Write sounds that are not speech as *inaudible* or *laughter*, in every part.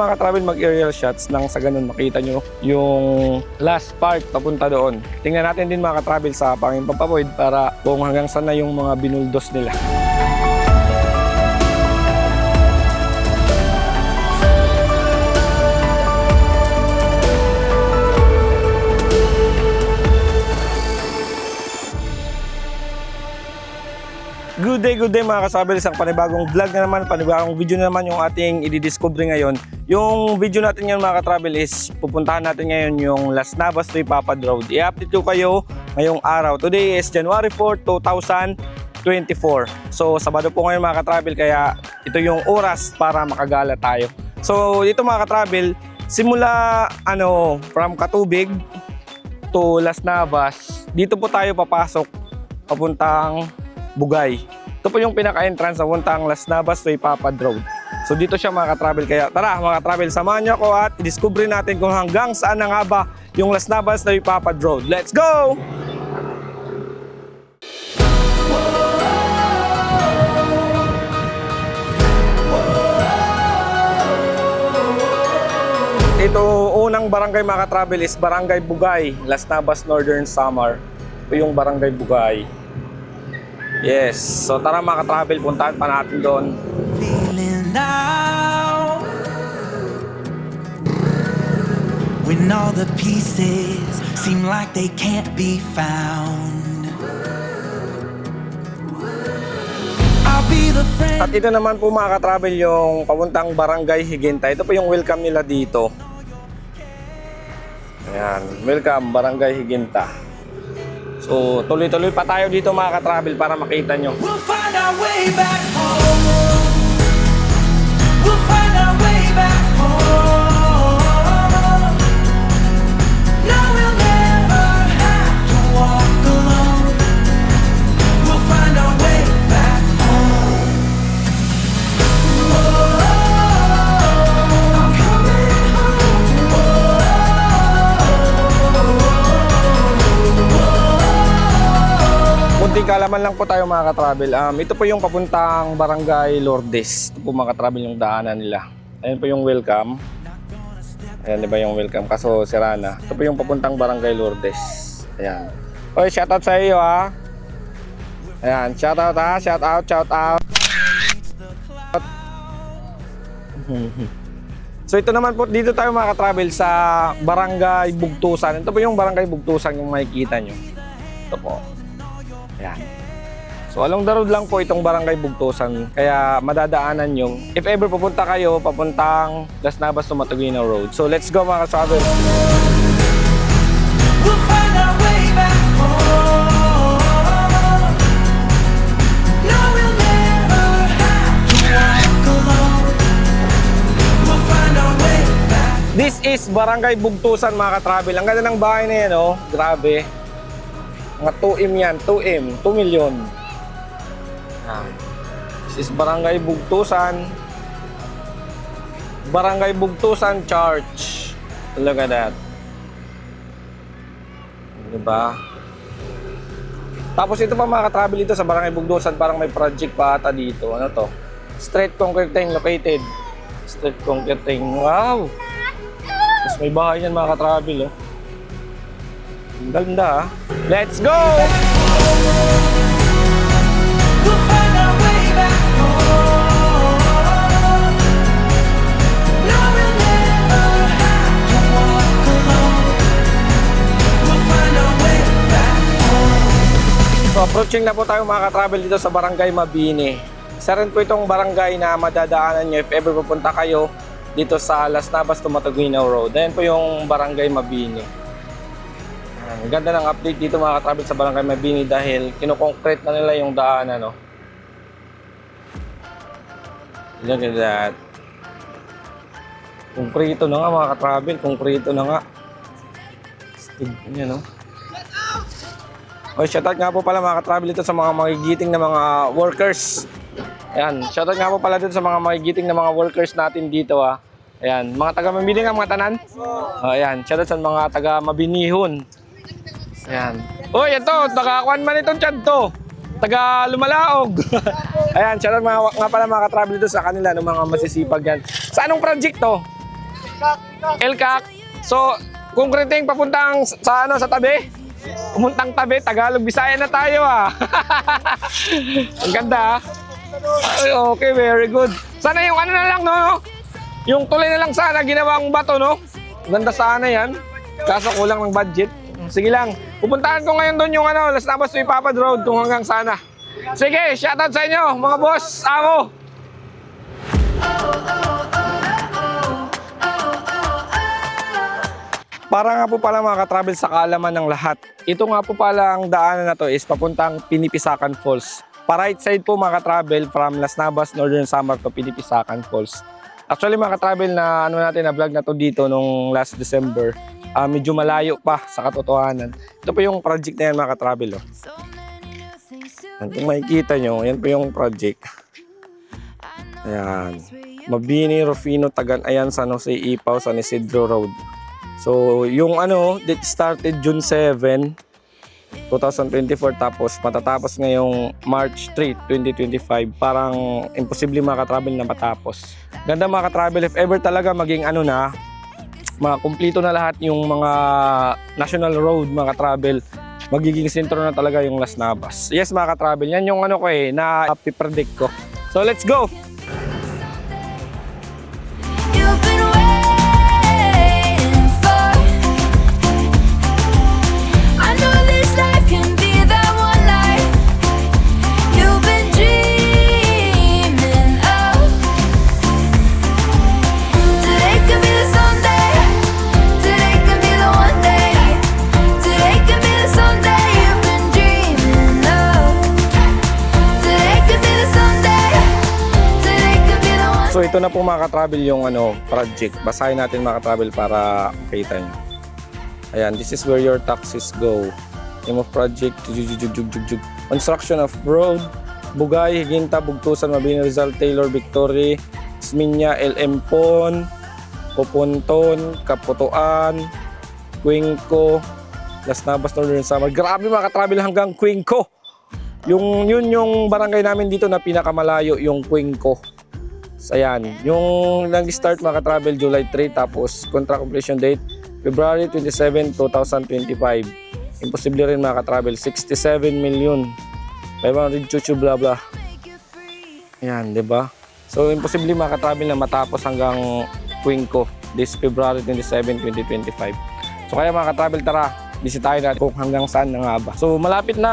mga ka-travel mag-aerial shots nang sa ganun makita nyo yung last part papunta doon. Tingnan natin din mga ka-travel sa pangin pampapoid para kung hanggang saan na yung mga binuldos nila. Good day, good day mga kasabel. Isang panibagong vlog na naman, panibagong video na naman yung ating i-discover ngayon. Yung video natin ngayon mga ka-travel is pupuntahan natin ngayon yung Las Navas to Ipapad Road. I-update ko kayo ngayong araw. Today is January 4, 2024. So Sabado po ngayon mga ka-travel kaya ito yung oras para makagala tayo. So dito mga ka-travel, simula ano from Katubig to Las Navas, dito po tayo papasok papuntang Bugay. Ito po yung pinaka-entrance sa puntang Las Navas to Ipapad Road. So dito siya mga ka-travel. Kaya tara mga ka-travel, samahan niyo ako at i-discover natin kung hanggang saan na nga ba yung Las Navas to Ipapad Road. Let's go! Ito, unang barangay mga ka-travel is Barangay Bugay, Las Navas Northern Samar. Ito yung Barangay Bugay. Yes. So tara mga ka-travel, puntahan pa natin doon. Feeling now when all the pieces seem like they can't be found I'll be the friend At ito naman po mga ka-travel yung papuntang Barangay Higinta. Ito po yung welcome nila dito. Ayan, welcome Barangay Higinta. So tuloy-tuloy pa tayo dito mga ka-travel para makita nyo. We'll find our way back home Kalaman lang po tayo mga ka-travel. Um, ito po yung papuntang Barangay Lourdes. Ito po mga ka-travel yung daanan nila. Ayan po yung welcome. Ayan, di ba yung welcome? Kaso sira na. Ito po yung papuntang Barangay Lourdes. Ayan. Oy, shoutout sa iyo ha. Ayan, shoutout ha. Shoutout, shoutout. *laughs* So ito naman po, dito tayo mga ka-travel sa Barangay Bugtusan. Ito po yung Barangay Bugtusan yung makikita nyo. Ito po. Ayan. So along the road lang po itong Barangay Bugtusan. Kaya madadaanan nyo. If ever pupunta kayo, papuntang Las Navas to Road. So let's go mga ka-travel. We'll find our way back home. This is Barangay Bugtusan mga ka-travel. Ang ganda ng bahay na yan, oh. Grabe. Mga 2M yan. 2M. 2 million. Yan. This is Barangay Bugtusan. Barangay Bugtusan Church. Look at that. Diba? Tapos ito pa mga ka-travel dito sa Barangay Bugtusan. Parang may project pa ata dito. Ano to? Straight concreting located. Straight concreting. Wow! Tapos may bahay yan mga ka-travel, oh. Ganda, ah. Let's go! We'll find our way back home. No, we'll never have to walk alone. We'll find our way back home. So, approaching na po tayo mga ka-travel dito sa Barangay Mabini. Isa rin po itong barangay na madadaanan nyo if ever pupunta kayo dito sa Las Navas to Matuguina Road. Ayan po yung Barangay Mabini. Ang ganda ng update dito mga ka-travel sa Barangay Mabini dahil kinoconcrete na nila yung daan ano. Look at that. Konkrito na nga mga ka-travel, konkrito na nga. Stig, yan no. O, shoutout nga po pala mga ka-travel dito sa mga magigiting na mga workers. Ayan, shoutout nga po pala dito sa mga magigiting na mga workers natin dito ah. Ayan, mga taga Mabini nga mga tanan. Oh, ayan, shoutout sa mga taga Mabinihon. Ayan. Uy, ito, nakakuan man itong chan to. taga Lumalaog. *laughs* Ayan, shoutout mga, nga pala mga ka-travel dito sa kanila, ng mga masisipag yan. Sa anong project to? Elkak. So, kung papuntang sa ano sa tabi, Pumuntang tabi, Tagalog, Bisaya na tayo ah. *laughs* Ang ganda ah. Ay, okay, very good. Sana yung ano na lang, no? Yung tulay na lang sana, ginawang bato, no? Ganda sana yan. Kaso kulang ng budget. Sige lang. Pupuntahan ko ngayon doon yung ano, Las Navas to Ipapad Road kung hanggang sana. Sige, shoutout sa inyo, mga boss, ako. Para nga po pala mga ka-travel sa kaalaman ng lahat. Ito nga po pala ang daanan na to is papuntang Pinipisakan Falls. Pa right side po mga ka-travel from Las Navas, Northern Samar to Pinipisakan Falls. Actually mga ka-travel na ano natin na vlog na to dito nung last December. ah, medyo malayo pa sa katotohanan. Ito po yung project na yan mga ka-travel. Oh. Yan, kung makikita nyo, yan po yung project. Ayan. Mabini, Rufino, Tagan, ayan, San Jose, Ipaw, San Isidro Road. So, yung ano, that started June 7, 2024 tapos matatapos ngayong March 3, 2025. Parang imposible makatravel na matapos. Ganda mga travel if ever talaga maging ano na, makumplito na lahat yung mga national road mga travel magiging sentro na talaga yung Las Navas. Yes mga travel yan yung ano ko eh, na predict ko. So let's go! Na po mga ka-travel yung ano, project. Basahin natin mga ka-travel para makita nyo. Ayan, this is where your taxis go. Name of project. Construction of road, Bugay, Higinta, Bugtusan, Mabini, Rizal, Taylor, Victory, Sminya, LM Pon, Pupunton, Kaputuan, Quinco, Las Navas, Northern Samar. Grabe mga ka-travel hanggang Quinco. Yung, yun yung barangay namin dito na pinakamalayo, yung Quinco. Ayan. Yung nag-start mga travel July 3 tapos contract completion date February 27, 2025. Imposible rin mga travel 67 million. 500 chuchu bla bla. Ayan, di ba? So, imposible mga travel na matapos hanggang Quinco this February 27, 2025. So, kaya mga travel tara, bisitahin natin kung hanggang saan na nga ba. So, malapit na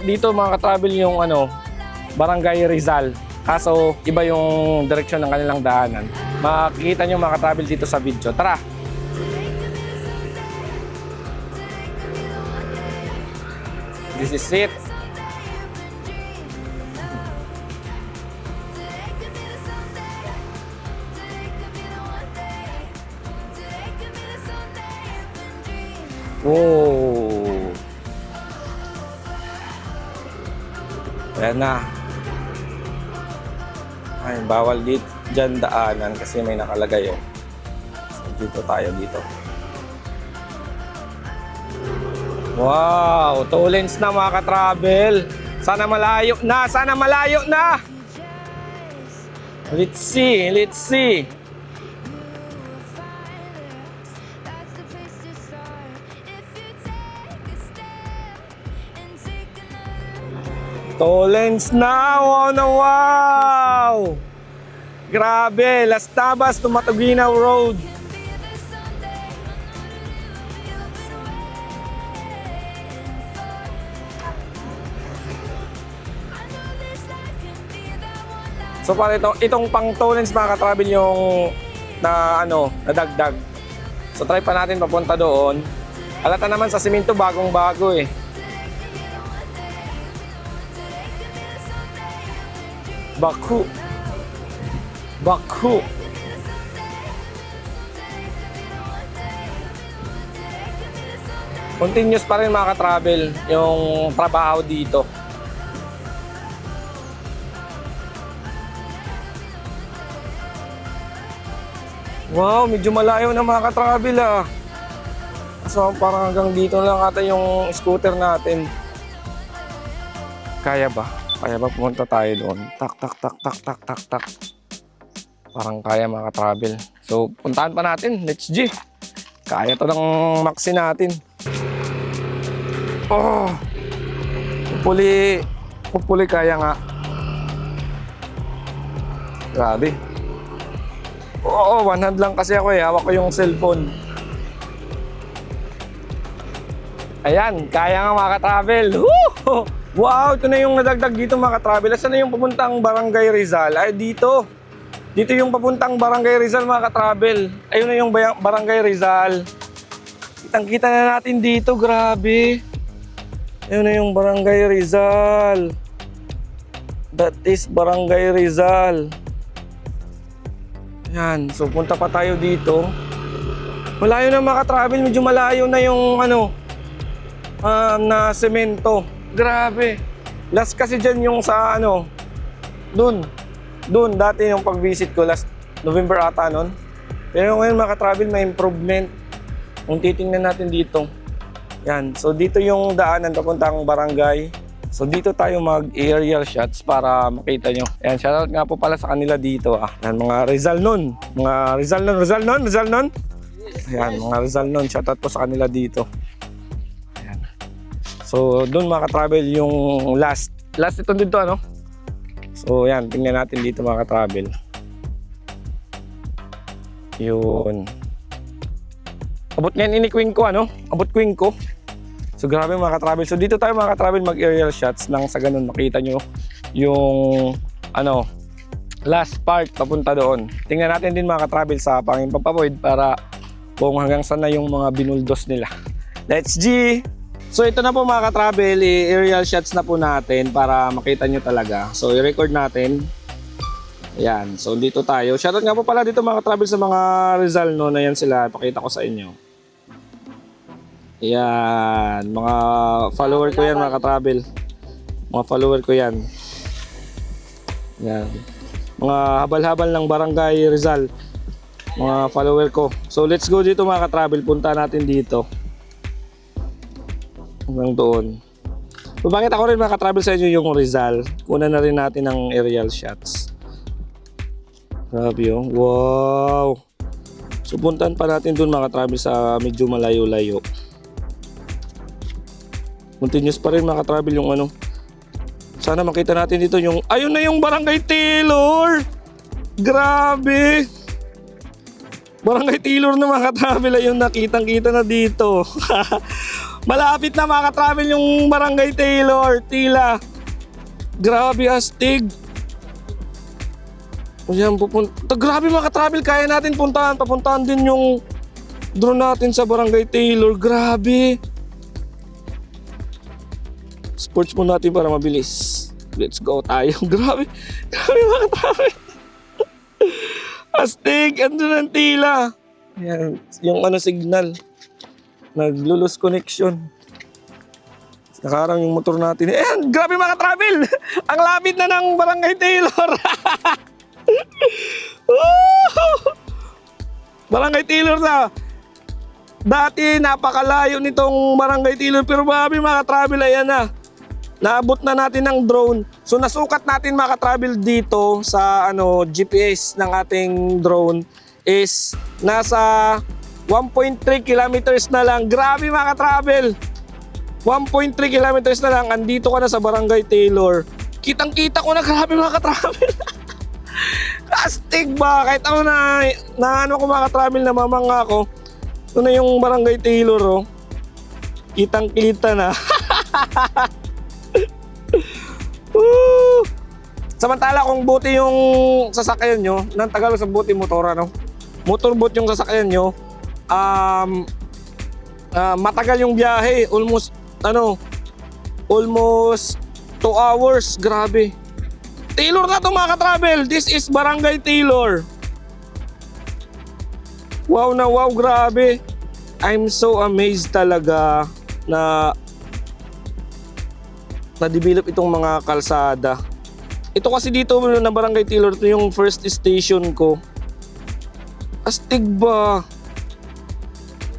dito mga travel yung ano, Barangay Rizal. Kaso iba yung direksyon ng kanilang daanan. Makikita nyo mga travel dito sa video. Tara! This is it. Wow! Ayan na. Ay, bawal dito dyan daanan kasi may nakalagay oh. So, dito tayo dito. Wow! Two lanes na mga ka-travel. Sana malayo na! Sana malayo na! Let's see! Let's see! Two na! Wow na wow! Grabe! Las Tabas to Matuginaw Road. So para ito, itong pang lanes mga ka-travel yung na ano, nadagdag. So try pa natin papunta doon. Halata naman sa simento bagong bago eh. Baku. Baku. Continuous pa rin mga ka-travel yung trabaho dito. Wow, medyo malayo na mga ka-travel ah. So parang hanggang dito lang ata yung scooter natin. Kaya ba? Kaya ba pumunta tayo doon? Tak, tak, tak, tak, tak, tak, tak. Parang kaya mga ka-travel. So, puntahan pa natin. Let's G. Kaya to ng maxi natin. Oh! Hopefully, hopefully kaya nga. Grabe. Oo, one hand lang kasi ako eh. Hawak ko yung cellphone. Ayan, kaya nga mga ka-travel. Woo! Wow, ito na yung nadagdag dito mga ka-travel. Saan na yung papuntang Barangay Rizal? Ay, dito. Dito yung papuntang Barangay Rizal mga ka-travel. Ayun na yung Barangay Rizal. Kitang-kita na natin dito, grabe. Ayun na yung Barangay Rizal. That is Barangay Rizal. Yan, so punta pa tayo dito. Malayo na mga ka-travel, medyo malayo na yung ano, um, na semento. Grabe. Last kasi dyan yung sa ano, dun. Dun, dati yung pag-visit ko last November ata nun. Pero ngayon mga ka-travel, may improvement. Kung titingnan natin dito. Yan. So dito yung daanan papuntang barangay. So dito tayo mag-aerial shots para makita nyo. Ayan, shoutout nga po pala sa kanila dito. Ah. Yan, mga Rizal nun. Mga Rizal nun, Rizal nun, Rizal nun. Ayan, mga Rizal nun. Shoutout po sa kanila dito. So doon mga ka-travel yung last. Last ito dito ano. So yan, tingnan natin dito mga ka-travel. Yun. Abot ngayon ini-queen ko ano? Abot queen ko. So grabe mga ka-travel. So dito tayo mga ka-travel mag-aerial shots nang sa ganun makita nyo yung ano last part papunta doon. Tingnan natin din mga ka-travel sa Pangin Pampapoid para kung hanggang saan na yung mga binuldos nila. Let's G! So ito na po mga ka-travel, i-aerial shots na po natin para makita nyo talaga. So i-record natin. Ayan, so dito tayo. Shoutout nga po pala dito mga ka-travel sa mga Rizal no, na yan sila. Pakita ko sa inyo. Ayan, mga follower ko yan mga ka-travel. Mga follower ko yan. Ayan. Mga habal-habal ng Barangay Rizal. Mga follower ko. So let's go dito mga ka-travel. Punta natin dito. Hanggang doon. So bakit ako rin mga ka-travel sa inyo yung Rizal? Kuna na rin natin ng aerial shots. Grabe oh. Wow! So puntahan pa natin doon mga ka-travel sa medyo malayo-layo. Continuous pa rin mga ka-travel yung ano. Sana makita natin dito yung... Ayun na yung Barangay Taylor! Grabe! Barangay Taylor na mga ka-travel ayun nakitang kita na dito. *laughs* Malapit na mga ka-travel yung Barangay Taylor, Tila. Grabe astig. Ayan, pupunta. Grabe mga ka-travel, kaya natin puntahan. Papuntahan din yung drone natin sa Barangay Taylor. Grabe. Sports mo natin para mabilis. Let's go tayo. *laughs* Grabe. Grabe mga ka-travel. *laughs* Astig, andun ang tila. Ayan, yung ano signal. Naglulus connection. Nakarang yung motor natin. Ayan, grabe mga travel. *laughs* Ang lapit na ng Barangay Taylor. *laughs* Barangay Taylor na. Dati napakalayo nitong Barangay Taylor pero grabe mga travel ayan na. Naabot na natin ng drone. So nasukat natin mga travel dito sa ano GPS ng ating drone is nasa 1.3 kilometers na lang. Grabe mga travel. 1.3 kilometers na lang. Andito ka na sa Barangay Taylor. Kitang-kita ko na grabe mga travel. *laughs* Astig ba? Kahit ako na, na ano ko mga travel na mamanga ako. Ito na yung Barangay Taylor oh. Kitang-kita na. *laughs* Woo! Samantala kung buti yung sasakyan nyo, nang tagal sa buti motora, no? Motorboat yung sasakyan nyo, um, ah, matagal yung biyahe, almost, ano, almost 2 hours, grabe. Taylor na to mga ka-travel, this is Barangay Taylor. Wow na wow, grabe. I'm so amazed talaga na na-develop itong mga kalsada. Ito kasi dito na Barangay Taylor, ito yung first station ko. Astig ba?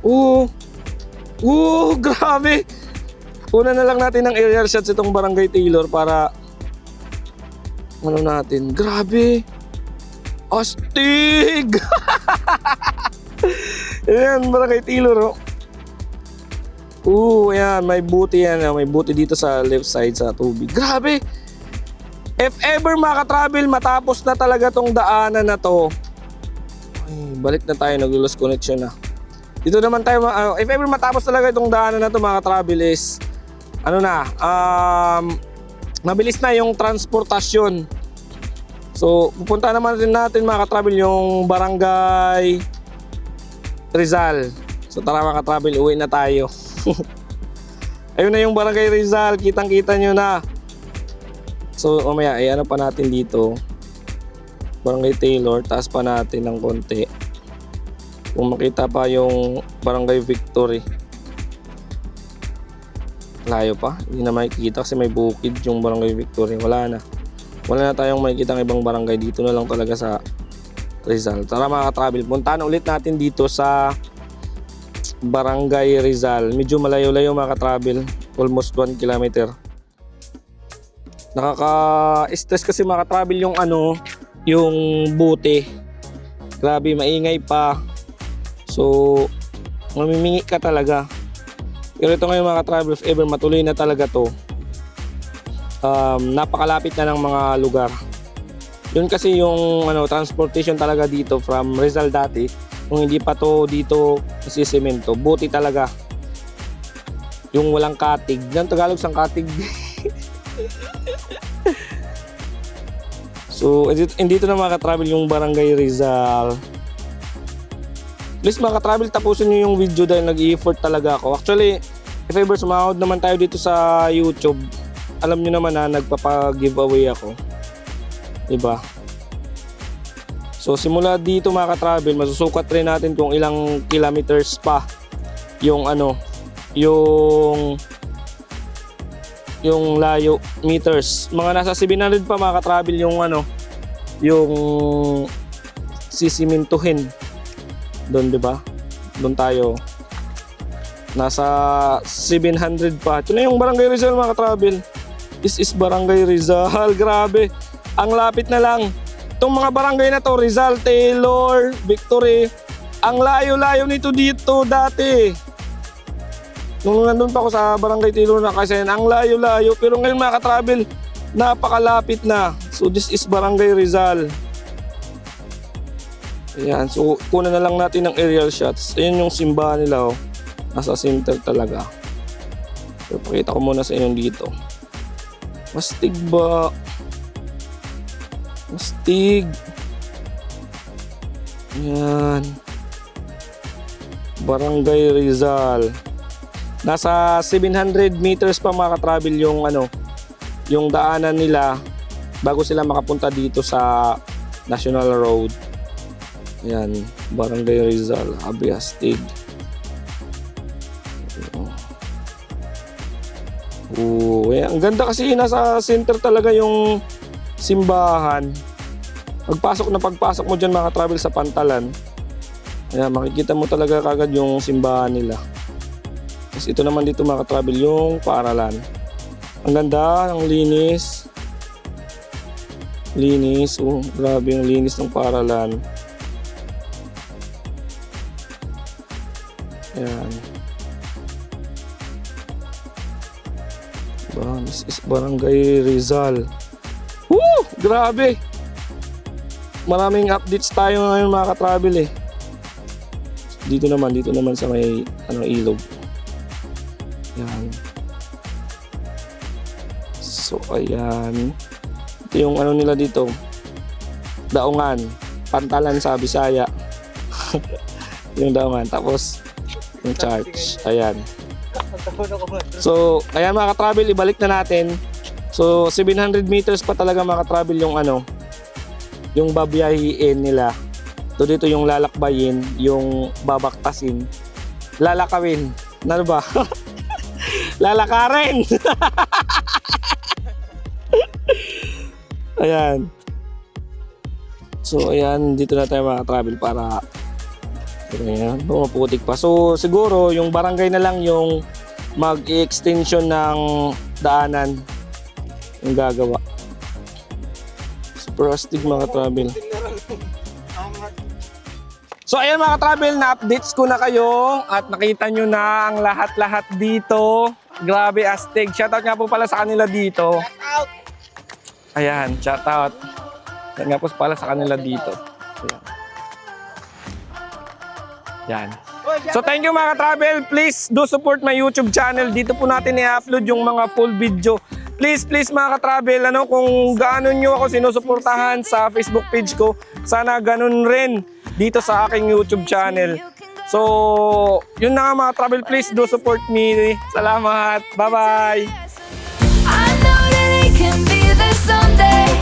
Oo. Oo, grabe. Una na lang natin ng aerial shots itong Barangay Taylor para ano natin. Grabe! Astig! *laughs* Ayan, Barangay Taylor. Oh. Oo, ayan, may buti yan. ah, May buti dito sa left side sa tubig. Grabe! If ever maka-travel, matapos na talaga tong daanan na to. Ay, balik na tayo, nag-lose connection na. Dito naman tayo, ah, if ever matapos talaga itong daanan na to mga travel is, ano na, um, mabilis na yung transportasyon. So, pupunta naman din natin mga ka-travel yung barangay Rizal. So, tara mga ka-travel, uwi na tayo. *laughs* Ayun na yung barangay Rizal, kitang-kita nyo na. So, mamaya, ay ano pa natin dito. Barangay Taylor, taas pa natin ng konti. Kung makita pa yung Barangay Victory. Layo pa. Hindi na makikita kasi may bukid yung Barangay Victory. Wala na. Wala na tayong makikita ng ibang barangay. Dito na lang talaga sa Rizal. Tara mga travel puntahan ulit natin dito sa Barangay Rizal. Medyo malayo-layo mga travel Almost 1 kilometer. Nakaka-stress kasi mga travel yung ano, yung buti. Grabe, maingay pa. So, mamimingi ka talaga. Pero ito ngayon mga travel if ever matuloy na talaga to, um, napakalapit na ng mga lugar. Yun kasi yung ano, transportation talaga dito from Rizal dati, kung hindi pa to dito sisemento, buti talaga. Yung walang katig. Yan Tagalog sang katig. *laughs* so, andito, andito na mga travel yung Barangay Rizal. Please mga travel tapusin nyo yung video dahil nag-effort talaga ako. Actually, if ever sumahod naman tayo dito sa YouTube, alam nyo naman na nagpapa-giveaway ako. Diba? So simula dito mga ka-travel, masusukat rin natin kung ilang kilometers pa yung ano, yung yung layo meters. Mga nasa 700 pa mga ka-travel yung ano, yung sisimintuhin. Doon 'di ba? Doon tayo. Nasa 700 pa. Ito na yung Barangay Rizal mga ka-travel. This is Barangay Rizal. *laughs* Grabe. Ang lapit na lang. Itong mga barangay na to, Rizal, Taylor, Victory, ang layo-layo nito dito dati. Nung nandun pa ako sa barangay Taylor na kasi ang layo-layo. Pero ngayon mga ka-travel, napakalapit na. So this is Barangay Rizal. Ayan, so kuna na lang natin ng aerial shots. Ayan yung simbahan nila oh. Nasa center talaga. So, pakita ko muna sa inyo dito. Mastig ba? Mastig. Ayan. Barangay Rizal. Nasa 700 meters pa mga travel yung ano, yung daanan nila bago sila makapunta dito sa National Road. Ayan, Barangay Rizal, Abiastig. Oo, eh, ang ganda kasi nasa center talaga yung simbahan. Pagpasok na pagpasok mo dyan mga travel sa pantalan, ayan, makikita mo talaga kagad yung simbahan nila. Tapos ito naman dito mga travel yung paaralan. Ang ganda, ang linis. Linis, oh, grabe yung linis ng paaralan. Ayan. Ba, this is Barangay Rizal. Woo! Grabe! Maraming updates tayo ngayon mga ka-travel eh. Dito naman, dito naman sa may ano, ilog. Yan. So, ayan. Ito yung ano nila dito. Daungan. Pantalan sa Bisaya. *laughs* yung daungan. Tapos, yung church. Ayan. So, ayan mga ka-travel, ibalik na natin. So, 700 meters pa talaga mga ka-travel yung ano, yung babiyahiin nila. So, dito yung lalakbayin, yung babaktasin, lalakawin. Ano ba? *laughs* Lalakarin! *laughs* ayan. So, ayan, dito na tayo mga ka-travel para Ayan, pumaputik pa. So, siguro, yung barangay na lang yung mag-extension ng daanan yung gagawa. Super astig mga travel. So ayan mga travel, na-updates ko na kayo at nakita nyo na ang lahat-lahat dito. Grabe astig. Shoutout nga po pala sa kanila dito. Ayan, shoutout. Yan nga po pala sa kanila dito. Ayan. Yan. So thank you mga travel Please do support my YouTube channel. Dito po natin i-upload yung mga full video. Please, please mga ka-travel, ano, kung gaano nyo ako sinusuportahan sa Facebook page ko, sana ganun rin dito sa aking YouTube channel. So, yun na nga mga travel Please do support me. Salamat. Bye-bye. I know that it can be there someday